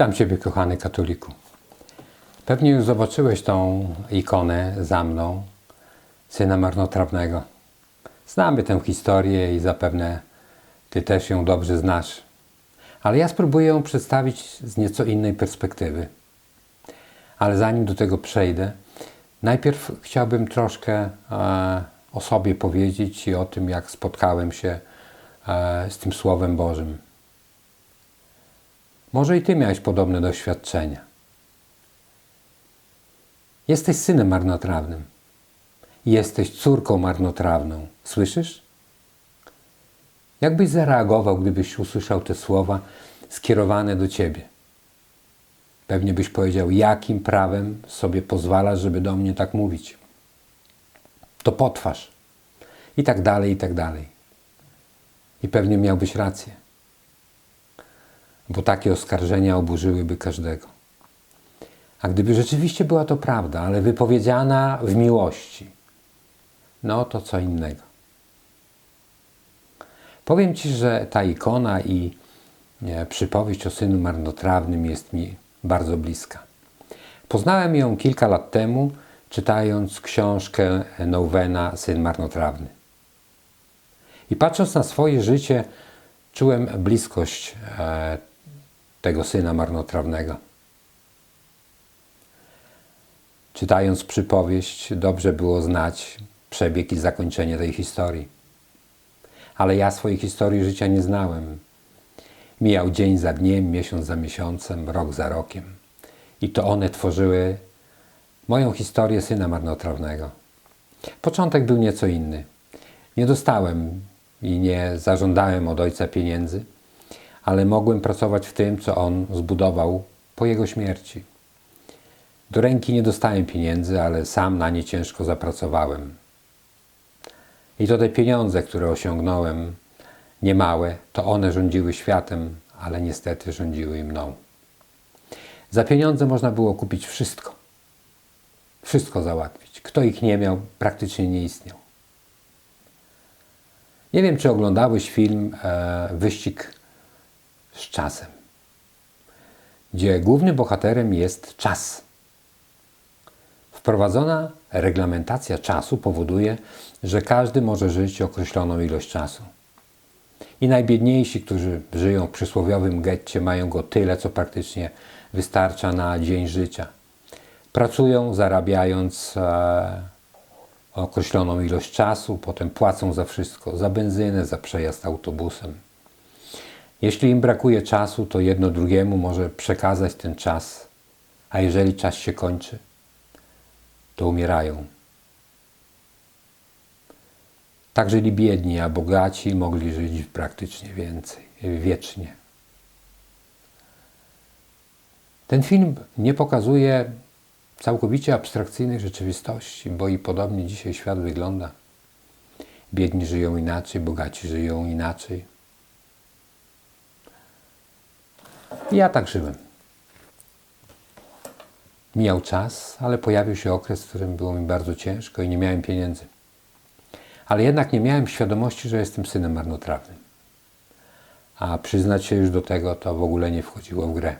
Witam Ciebie, kochany katoliku. Pewnie już zobaczyłeś tą ikonę za mną, syna marnotrawnego. Znamy tę historię i zapewne Ty też ją dobrze znasz. Ale ja spróbuję ją przedstawić z nieco innej perspektywy. Ale zanim do tego przejdę, najpierw chciałbym troszkę e, o sobie powiedzieć i o tym, jak spotkałem się e, z tym Słowem Bożym. Może i Ty miałeś podobne doświadczenia. Jesteś synem marnotrawnym. Jesteś córką marnotrawną. Słyszysz? Jak byś zareagował, gdybyś usłyszał te słowa skierowane do Ciebie? Pewnie byś powiedział, jakim prawem sobie pozwalasz, żeby do mnie tak mówić. To potwarz. I tak dalej, i tak dalej. I pewnie miałbyś rację bo takie oskarżenia oburzyłyby każdego. A gdyby rzeczywiście była to prawda, ale wypowiedziana w miłości, no to co innego. Powiem Ci, że ta ikona i nie, przypowieść o synu marnotrawnym jest mi bardzo bliska. Poznałem ją kilka lat temu, czytając książkę Nowena Syn Marnotrawny. I patrząc na swoje życie, czułem bliskość e, tego syna marnotrawnego. Czytając przypowieść, dobrze było znać przebieg i zakończenie tej historii. Ale ja swojej historii życia nie znałem. Mijał dzień za dniem, miesiąc za miesiącem, rok za rokiem. I to one tworzyły moją historię syna marnotrawnego. Początek był nieco inny. Nie dostałem i nie zażądałem od ojca pieniędzy ale mogłem pracować w tym, co on zbudował po jego śmierci. Do ręki nie dostałem pieniędzy, ale sam na nie ciężko zapracowałem. I to te pieniądze, które osiągnąłem, niemałe, to one rządziły światem, ale niestety rządziły mną. Za pieniądze można było kupić wszystko. Wszystko załatwić. Kto ich nie miał, praktycznie nie istniał. Nie wiem, czy oglądałeś film e, Wyścig z czasem, gdzie głównym bohaterem jest czas. Wprowadzona reglamentacja czasu powoduje, że każdy może żyć określoną ilość czasu. I najbiedniejsi, którzy żyją w przysłowiowym getcie, mają go tyle, co praktycznie wystarcza na dzień życia. Pracują, zarabiając e, określoną ilość czasu, potem płacą za wszystko, za benzynę, za przejazd autobusem. Jeśli im brakuje czasu, to jedno drugiemu może przekazać ten czas, a jeżeli czas się kończy, to umierają. Tak żyli biedni, a bogaci mogli żyć praktycznie więcej, wiecznie. Ten film nie pokazuje całkowicie abstrakcyjnej rzeczywistości, bo i podobnie dzisiaj świat wygląda. Biedni żyją inaczej, bogaci żyją inaczej. I ja tak żyłem. Mijał czas, ale pojawił się okres, w którym było mi bardzo ciężko i nie miałem pieniędzy. Ale jednak nie miałem świadomości, że jestem synem marnotrawnym. A przyznać się już do tego, to w ogóle nie wchodziło w grę.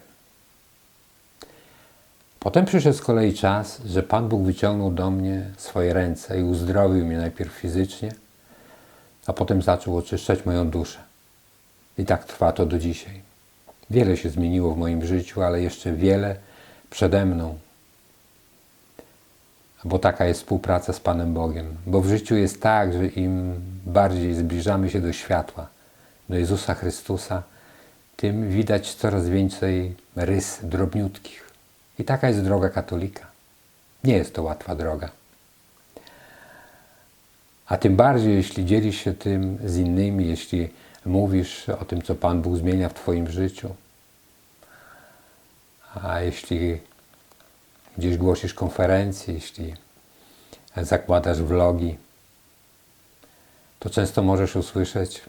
Potem przyszedł z kolei czas, że Pan Bóg wyciągnął do mnie swoje ręce i uzdrowił mnie najpierw fizycznie, a potem zaczął oczyszczać moją duszę. I tak trwa to do dzisiaj. Wiele się zmieniło w moim życiu, ale jeszcze wiele przede mną. Bo taka jest współpraca z Panem Bogiem. Bo w życiu jest tak, że im bardziej zbliżamy się do światła, do Jezusa Chrystusa, tym widać coraz więcej rys drobniutkich. I taka jest droga katolika. Nie jest to łatwa droga. A tym bardziej, jeśli dzielisz się tym z innymi, jeśli mówisz o tym, co Pan Bóg zmienia w Twoim życiu. A jeśli gdzieś głosisz konferencje, jeśli zakładasz vlogi, to często możesz usłyszeć,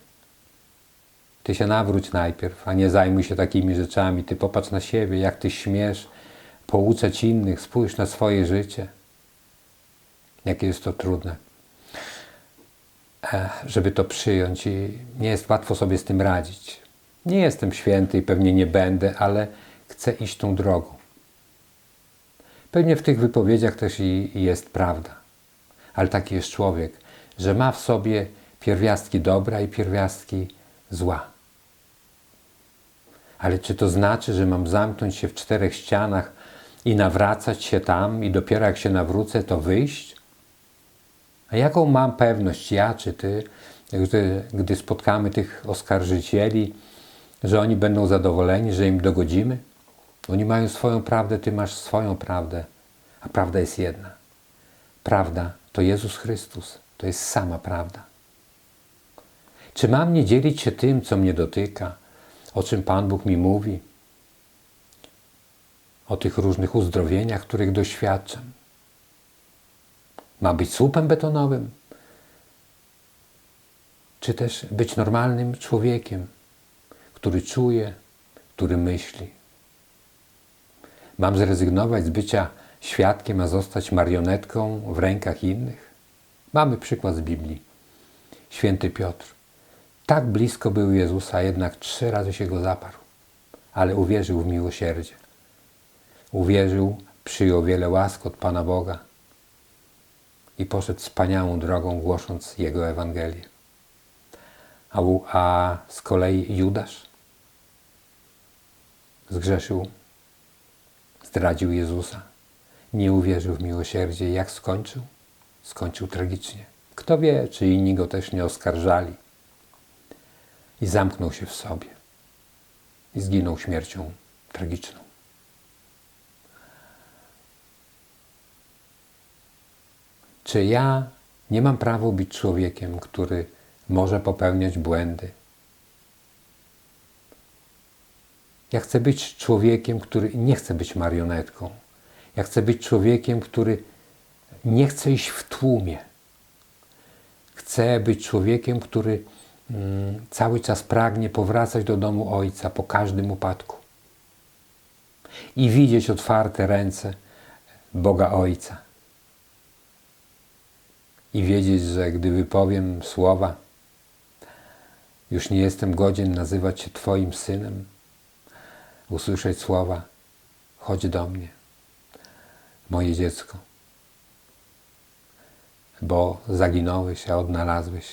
ty się nawróć najpierw, a nie zajmuj się takimi rzeczami. Ty popatrz na siebie, jak ty śmiesz pouczać innych, spójrz na swoje życie. Jakie jest to trudne. Żeby to przyjąć i nie jest łatwo sobie z tym radzić. Nie jestem święty i pewnie nie będę, ale chce iść tą drogą. Pewnie w tych wypowiedziach też i i jest prawda, ale taki jest człowiek, że ma w sobie pierwiastki dobra i pierwiastki zła. Ale czy to znaczy, że mam zamknąć się w czterech ścianach i nawracać się tam i dopiero jak się nawrócę, to wyjść? A jaką mam pewność, ja czy ty, gdy, gdy spotkamy tych oskarżycieli, że oni będą zadowoleni, że im dogodzimy? Oni mają swoją prawdę, ty masz swoją prawdę, a prawda jest jedna. Prawda to Jezus Chrystus, to jest sama prawda. Czy mam nie dzielić się tym, co mnie dotyka, o czym Pan Bóg mi mówi, o tych różnych uzdrowieniach, których doświadczam? Ma być słupem betonowym, czy też być normalnym człowiekiem, który czuje, który myśli. Mam zrezygnować z bycia świadkiem, a zostać marionetką w rękach innych? Mamy przykład z Biblii. Święty Piotr. Tak blisko był Jezusa, jednak trzy razy się go zaparł, ale uwierzył w miłosierdzie. Uwierzył, przyjął wiele łask od Pana Boga i poszedł wspaniałą drogą, głosząc Jego Ewangelię. A, a z kolei Judasz zgrzeszył, zdradził Jezusa, nie uwierzył w miłosierdzie. Jak skończył? Skończył tragicznie. Kto wie, czy inni go też nie oskarżali. I zamknął się w sobie. I zginął śmiercią tragiczną. Czy ja nie mam prawa być człowiekiem, który może popełniać błędy? Ja chcę być człowiekiem, który nie chce być marionetką. Ja chcę być człowiekiem, który nie chce iść w tłumie. Chcę być człowiekiem, który mm, cały czas pragnie powracać do domu Ojca po każdym upadku i widzieć otwarte ręce Boga Ojca. I wiedzieć, że gdy wypowiem słowa, już nie jestem godzien nazywać się Twoim synem, usłyszeć słowa: chodź do mnie, moje dziecko, bo zaginąłeś, a odnalazłeś,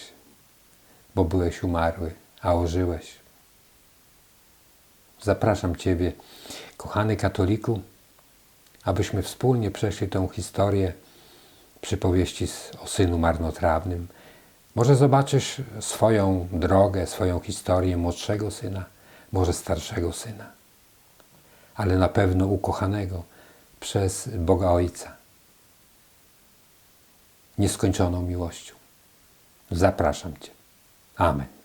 bo byłeś umarły, a ożyłeś. Zapraszam Ciebie, kochany katoliku, abyśmy wspólnie przeszli tę historię przypowieści o synu marnotrawnym. Może zobaczysz swoją drogę, swoją historię młodszego syna, może starszego syna, ale na pewno ukochanego przez Boga Ojca nieskończoną miłością. Zapraszam Cię. Amen.